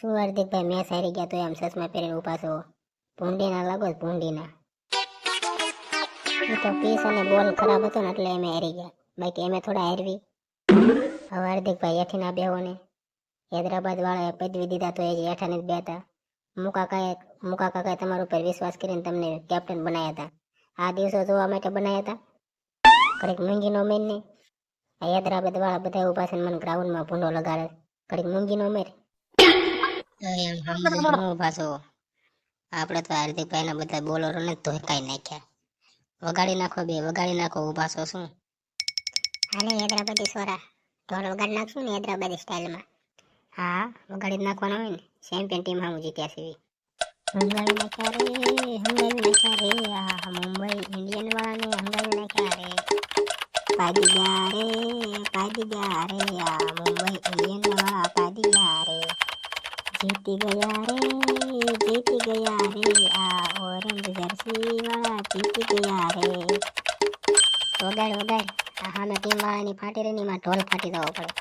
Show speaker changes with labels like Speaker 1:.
Speaker 1: શું હાર્દિકભાઈ મેચ હારી ગયા તો એમ ચશ્મા પહેરીને ઊભા છો? ભૂંડીના લાગો ભૂંડીના. તો પીસ અને બોલ ખરાબ હતો ને એટલે એમે હારી ગયા. બાકી એમે થોડા હારવી. હવે હાર્દિકભાઈ હેઠી ના બેહો ને. હૈદરાબાદ વાળાએ પદવી દીધા તો એ જ હેઠા ને જ બેતા મુકા કાકાએ મુકા કાકાએ તમારા ઉપર વિશ્વાસ કરીને તમને કેપ્ટન બનાવ્યા હતા. આ દિવસો જોવા માટે બનાવ્યા હતા? કડીક મૂંગીનો મેન ને. હૈદરાબાદ વાળા બધા ઊભા છે મને ગ્રાઉન્ડમાં ભૂંડો લગાડે. કડીક મૂંગીનો મેર પાછો આપણે તો હાર્દિકભાઈ ના બધા બોલરો ને ધોકાઈ નાખ્યા. વગાડી નાખો બે વગાડી નાખો ઊભા છો. શું હાલે હૈદરાબાદી સોરા. ઢોલ વગાડી નાખશું ને હૈદરાબાદી સ્ટાઇલમાં. હા વગાડી જ નાખવાના હોય ને. ચેમ્પિયન ટીમ હામું જીત્યા છે હંગાવી નાખ્યા રે હંગાવી નાખ્યા રે આ મુંબઈ ઇન્ડિયન વાળાને હંગાવી નાખ્યા રે. પાડી ગયા રે પાડી ગયા રે આ મુંબઈ ઇન્ડિયન વાળા પાડી ગયા રે જીતી ગયા રે. જીતી ગયા રે આ ઓરેન્જ જર્સી વાળા જીતી ગયા રે વગાડ વગાડ આ હામે ટીમ વાળાની ફાટી રહી માં ઢોલ ફાટી જવો પડે